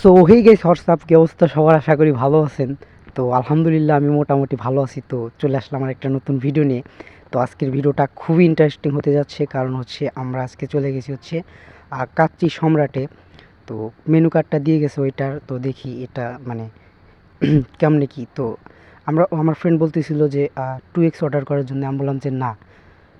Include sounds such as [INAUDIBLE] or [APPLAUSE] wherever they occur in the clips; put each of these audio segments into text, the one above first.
So হয়ে গেছে WhatsApp কি অবস্থা? সবার আশা করি ভালো আছেন। তো আলহামদুলিল্লাহ, আমি মোটামুটি ভালো আছি। তো চলে আসলাম আমার একটা নতুন ভিডিও নিয়ে। তো আজকের ভিডিওটা খুবই ইন্টারেস্টিং হতে যাচ্ছে। কারণ হচ্ছে, আমরা আজকে চলে গেছি হচ্ছে কাচ্চি সম্রাটে। তো মেনু কার্ডটা দিয়ে গেছে ওইটার। তো দেখি এটা মানে [CLEARS THROAT] কেমনে কি? তো আমরা, আমার ফ্রেন্ড বলতেছিল যে টু এক্স অর্ডার করার জন্য। আমি বললাম যে, না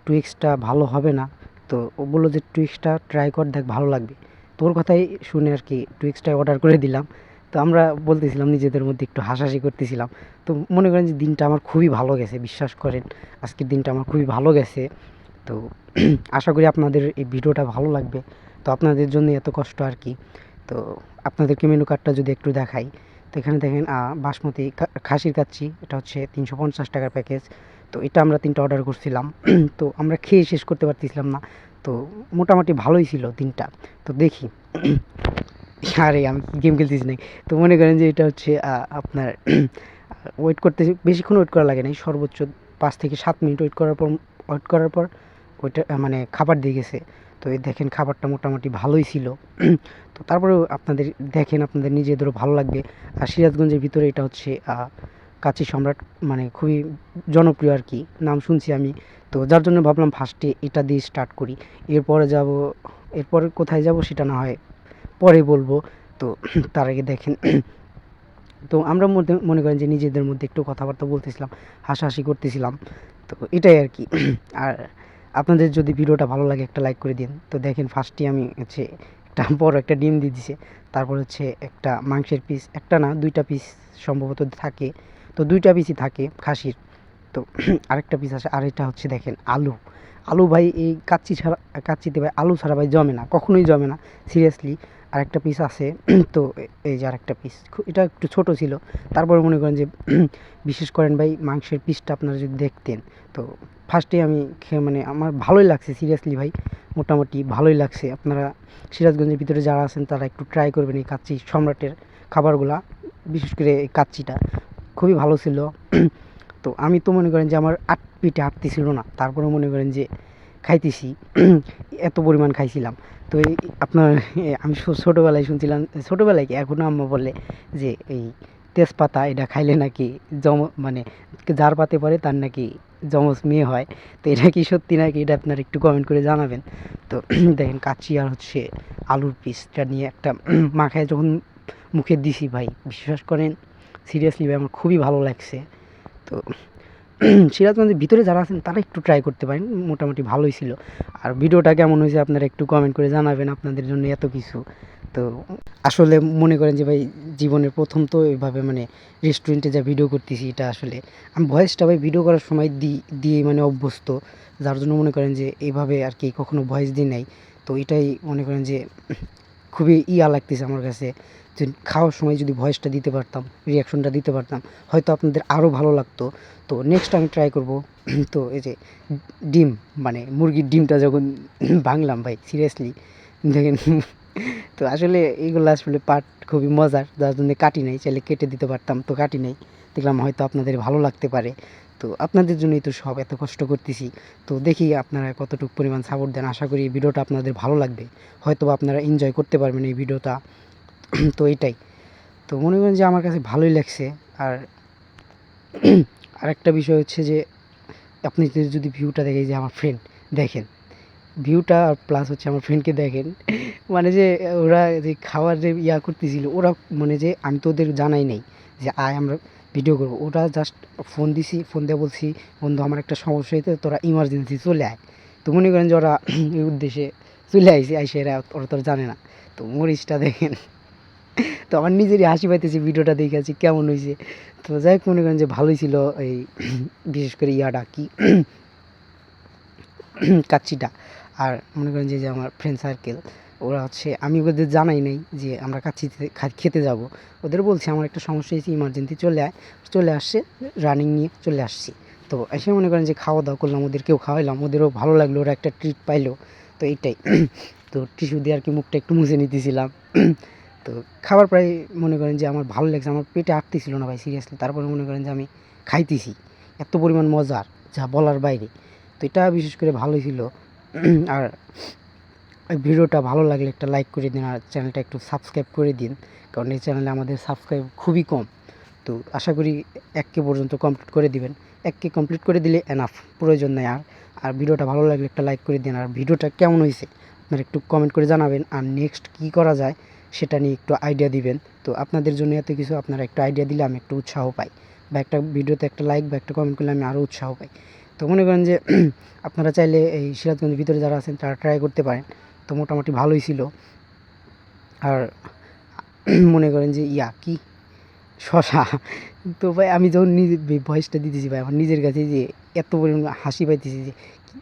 টু এক্সটা ভালো হবে না। তো ও বলল যে টু এক্সটা ট্রাই কর, দেখ, ভালো লাগবে। তোর কথাই শুনে আর কি টু এক্সটা অর্ডার করে দিলাম। তো আমরা বলতেছিলাম নিজেদের মধ্যে একটু হাসাহাসি করতেছিলাম। তো মনে করেন যে দিনটা আমার খুবই ভালো গেছে, বিশ্বাস করেন। আজকের দিনটা আমার খুবই ভালো গেছে। তো [CLEARS THROAT] আশা করি আপনাদের এই ভিডিওটা ভালো লাগবে। তো আপনাদের জন্য এত কষ্ট আর কি। তো আপনাদেরকে মেনু কার্ডটা যদি একটু দেখাই। তো এখানে দেখেন বাসমতি খাসির কাচ্ছি এটা হচ্ছে তিনশো পঞ্চাশ টাকার প্যাকেজ তো এটা আমরা তিনটা অর্ডার করছিলাম। [CLEARS THROAT] তো আমরা খেয়ে শেষ করতে পারতেছিলাম না। তো মোটামুটি ভালোই ছিল দিনটা। তো দেখি। আরে, আমি গেম খেলতেছি নাই তো মনে করেন যে এটা হচ্ছে আপনার ওয়েট করতে বেশিক্ষণ ওয়েট করা লাগে নাই। সর্বোচ্চ পাঁচ থেকে সাত মিনিট ওয়েট করার পর ওয়েট করার পর ওইটা মানে খাবার দিয়ে গেছে। তো এই দেখেন খাবারটা মোটামুটি ভালোই ছিল। তো তারপরেও আপনাদের, দেখেন আপনাদের নিজেদেরও ভালো লাগবে। আর সিরাজগঞ্জের ভিতরে এটা হচ্ছে কাচি সম্রাট মানে খুবই জনপ্রিয় আর কি। নাম শুনছি আমি। তো যার জন্য ভাবলাম ফার্স্টে এটা দিয়ে স্টার্ট করি। এরপরে যাব, এরপরে কোথায় যাব সেটা না হয় পরে বলব। তো [CLEARS THROAT] তার আগে দেখেন, [CLEARS THROAT] তো আমরা মধ্যে, মনে করেন যে নিজেদের মধ্যে একটু কথাবার্তা বলতেছিলাম, হাসাহাসি করতেছিলাম। তো এটাই আর কি। [CLEARS THROAT] আর আপনাদের যদি ভিডিওটা ভালো লাগে একটা লাইক করে দিন। তো দেখেন ফার্স্টে আমি হচ্ছে একটা [LAUGHS] বড় একটা ডিম দিয়ে দিছে। তারপর হচ্ছে একটা মাংসের পিস একটা না, দুইটা পিস সম্ভবত থাকে। তো দুইটা পিসই থাকে খাসির। তো আরেকটা পিস আছে, আর এটা হচ্ছে দেখেন আলু। আলু ভাই, এই কাচ্চি ছাড়া, কাচ্চিতে ভাই আলু ছাড়া ভাই জমে না, কখনোই জমে না সিরিয়াসলি আরেকটা পিস আছে, [CLEARS THROAT] তো এই যে আরেকটা পিস এটা একটু ছোট ছিল। তারপরে মনে করেন যে, [CLEARS THROAT] বিশেষ করেন ভাই মাংসের পিসটা আপনারা যদি দেখতেন, তো ফার্স্টে আমি খেয়ে মানে আমার ভালোই লাগছে সিরিয়াসলি ভাই, মোটামুটি ভালোই লাগছে। আপনারা সিরাজগঞ্জের ভিতরে যারা আছেন, তারা একটু ট্রাই করবেন এই কাচ্চি সম্রাটের খাবারগুলা, বিশেষ করে এই কাচ্চিটা। খুবই ভালো ছিল। [CLEARS THROAT] তো আমি তো মনে করেন যে আমার আট পিঠে আটতে ছিল না তারপরে মনে করেন যে খাইতেছি, [CLEARS THROAT] এত পরিমাণ খাইছিলাম। তো এই আপনার, [LAUGHS] আমি ছোটোবেলায় শুনছিলাম, ছোটোবেলায় কি এখনও আম্মা বলে যে এই তেজপাতা এটা খাইলে নাকি জম মানে যার পাতে পারে তার নাকি জমজ মেয়ে হয়। তো এটা কি সত্যি নাকি এটা আপনার একটু কমেন্ট করে জানাবেন। তো [CLEARS THROAT] দেখেন কাচ্চি আর হচ্ছে আলুর পিসটা নিয়ে একটা [CLEARS THROAT] মাখায় যখন মুখে দিছি ভাই, বিশ্বাস করেন সিরিয়াসলি ভাই আমার খুবই ভালো লাগছে। তো [CLEARS THROAT] সিরাজগঞ্জের ভিতরে যারা আছেন, তারা একটু ট্রাই করতে পারেন, মোটামুটি ভালোই ছিল। আর ভিডিওটা কেমন হয়েছে আপনারা একটু কমেন্ট করে জানাবেন আপনাদের জন্য এত কিছু। তো আসলে মনে করেন যে ভাই, জীবনের প্রথম তো এইভাবে মানে রেস্টুরেন্টে যা ভিডিও করতেছি, এটা আসলে আমি ভয়েসটা ভাই ভিডিও করার সময় দিই দিয়ে মানে অভ্যস্ত। যার জন্য মনে করেন যে এইভাবে আর কি কখনো ভয়েস দিই নাই। তো এটাই মনে করেন যে খুবই ইয়া লাগতেছে আমার কাছে। যে খাওয়ার সময় যদি ভয়েসটা দিতে পারতাম রিয়াকশনটা দিতে পারতাম, হয়তো আপনাদের আরও ভালো লাগতো। তো নেক্সট আমি ট্রাই করব, [CLEARS THROAT] তো এই যে ডিম মানে মুরগির ডিমটা যখন [CLEARS THROAT] ভাঙলাম ভাই সিরিয়াসলি [LAUGHS] দেখেন, তো আসলে এইগুলো আসলে পার্ট খুবই মজার, যার জন্য কাটি নাই, চাইলে কেটে দিতে পারতাম, তো কাটি নাই। দেখলাম হয়তো আপনাদের ভালো লাগতে পারে। তো আপনাদের জন্যই তো সব এত কষ্ট করতেছি। তো দেখি আপনারা কতটুকু পরিমাণ সাপোর্ট দেন, আশা করি এই ভিডিওটা আপনাদের ভালো লাগবে। হয়তো আপনারা এনজয় করতে পারবেন এই ভিডিওটা। তো এইটাই। তো মনে করেন যে আমার কাছে ভালোই লাগছে। আর [CLEARS THROAT] আরেকটা বিষয় হচ্ছে যে, আপনি যদি- ভিউটা দেখে যে আমার ফ্রেন্ড দেখেন। ভিউটা আর প্লাস হচ্ছে আমার ফ্রেন্ডকে দেখেন। [LAUGHS] মানে যে ওরা যে খাওয়ার যে ইয়া করতেছিল, ওরা মানে যে আমি তো ওদের জানাই নাই যে, আয়, আমরা ভিডিও করব। ওরা জাস্ট ফোন দিছি ফোন দিয়ে বলছি, বন্ধু, আমার একটা সমস্যা হয়েছে তোরা ইমার্জেন্সি চলে আয়। তো মনে করেন যে ওরা [CLEARS THROAT] এই উদ্দেশ্যে চলে আইসি আইসে এরা, ওরা তো আর জানে না। তো মরিচটা দেখেন। তো আমার নিজেরই হাসি পাইতেছি ভিডিওটা দেখে আছি কেমন হয়েছে তো যাই হোক, মনে করেন যে ভালোই ছিল এই [CLEARS THROAT] বিশেষ করে ইয়াটা কি? [CLEARS THROAT] কাচ্চিটা। আর মনে করেন যে যে আমার ফ্রেন্ড সার্কেল ওরা হচ্ছে, আমি ওদের জানাই নাই যে আমরা কাচ্চিতে খেতে যাব। ওদের বলছি, আমার একটা সমস্যা হয়েছে ইমার্জেন্সি চলে আয়। চলে আসছে রানিং নিয়ে চলে আসছি। তো এসে মনে করেন যে খাওয়া দাওয়া করলাম, ওদেরকেও খাওয়াইলাম, ওদেরও ভালো লাগল, ওরা একটা ট্রিট পাইলো। তো এইটাই। [CLEARS THROAT] তো টিস্যু দিয়ে আর কি মুখটা একটু মুছে নিতেছিলাম। তো খাবার প্রায় মনে করেন যে আমার ভালো লাগছে, আমার পেটে আটতেছিল না ভাই সিরিয়াসলি তারপরে মনে করেন যে আমি খাইতেছি। এত পরিমাণ মজার, যা বলার বাইরে। তো এটা বিশেষ করে ভালোই ছিল। [CLEARS THROAT] আর ভিডিওটা ভালো লাগলে একটা লাইক করে দিন আর চ্যানেলটা একটু সাবস্ক্রাইব করে দিন। কারণ এই চ্যানেলে আমাদের সাবস্ক্রাইব খুবই কম। তো আশা করি এক কে পর্যন্ত কমপ্লিট করে দিবেন। এক কে কমপ্লিট করে দিলে এনাফ প্রয়োজন নেই আর। আর ভিডিওটা ভালো লাগলে একটা লাইক করে দিন। আর ভিডিওটা কেমন হয়েছে, আপনারা একটু কমেন্ট করে জানাবেন। আর নেক্সট কী করা যায় সেটা নিয়ে একটু আইডিয়া দিবেন। তো আপনাদের জন্য এত কিছু, আপনারা একটু আইডিয়া দিলে আমি একটু উৎসাহ পাই বা একটা ভিডিওতে একটা লাইক বা একটা কমেন্ট করলে আমি আরও উৎসাহ পাই। তো মনে করেন যে [CLEARS THROAT] আপনারা চাইলে এই সিরাজগঞ্জের ভিতরে যারা আছেন তারা ট্রাই করতে পারেন। তো মোটামুটি ভালোই ছিল। আর [CLEARS THROAT] মনে করেন যে, ইয়া, কি? শশা। তো ভাই আমি যখন নিজে ভয়েসটা দিতেছি ভাই, আমার নিজের কাছে যে এত পরিমাণ হাসি পাইতেছি যে,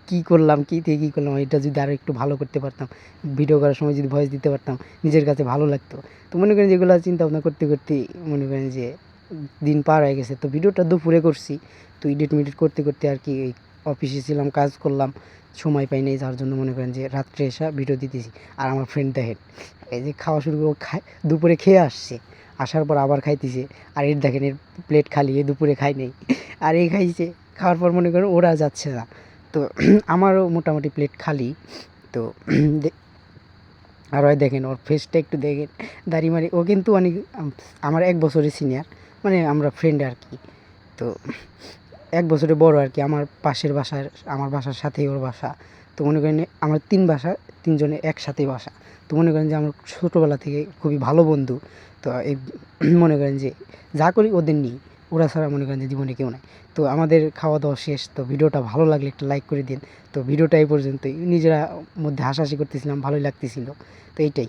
কি- করলাম, কী থেকে কী করলাম, এটা যদি আরও একটু ভালো করতে পারতাম ভিডিও করার সময় যদি ভয়েস দিতে পারতাম, নিজের কাছে ভালো লাগতো। তো মনে করেন যেগুলো চিন্তা ভাবনা করতে করতে মনে করেন যে, দিন পার হয়ে গেছে। তো ভিডিওটা দুপুরে করছি। তো এডিট মিডিট করতে করতে আর কি অফিসে ছিলাম, কাজ করলাম, সময় পাই নাই, যার জন্য মনে করেন যে রাত্রে এসে ভিডিও দিতেছি। আর আমার ফ্রেন্ড দেখেন, এই যে খাওয়া শুরু করে খায়, দুপুরে খেয়ে আসছে। আসার পর আবার খাইতেছে। আর এর দেখেন, এর প্লেট খালি, এ দুপুরে খাই নেই। আর এই খাইছে। খাওয়ার পর মনে করেন ওরা যাচ্ছে না। তো [CLEARS THROAT] আমারও মোটামুটি প্লেট খালি। তো [CLEARS THROAT] আর ওই দেখেন, ওর ফেসটা একটু দেখেন। দাড়ি মারি ও কিন্তু অনেক আমার এক বছরের সিনিয়র মানে আমরা ফ্রেন্ড আর কি। তো [CLEARS THROAT] এক বছরে বড় আর কি। আমার পাশের বাসার আমার বাসার সাথেই ওর বাসা। তো মনে করেন আমার তিন বাসা, তিনজনে একসাথেই বাসা। তো মনে করেন যে আমার ছোটোবেলা থেকে খুবই ভালো বন্ধু। তো এই মনে করেন যে যা করি ওদের নিই ওরা ছাড়া মনে করেন যে জীবনে কেউ নাই। তো আমাদের খাওয়া দাওয়া শেষ, তো ভিডিওটা ভালো লাগলে একটা লাইক করে দিন। তো ভিডিওটা এই পর্যন্তই। নিজেরা মধ্যে হাসাহাসি করতেছিলাম, ভালোই লাগতেছিল। তো এইটাই।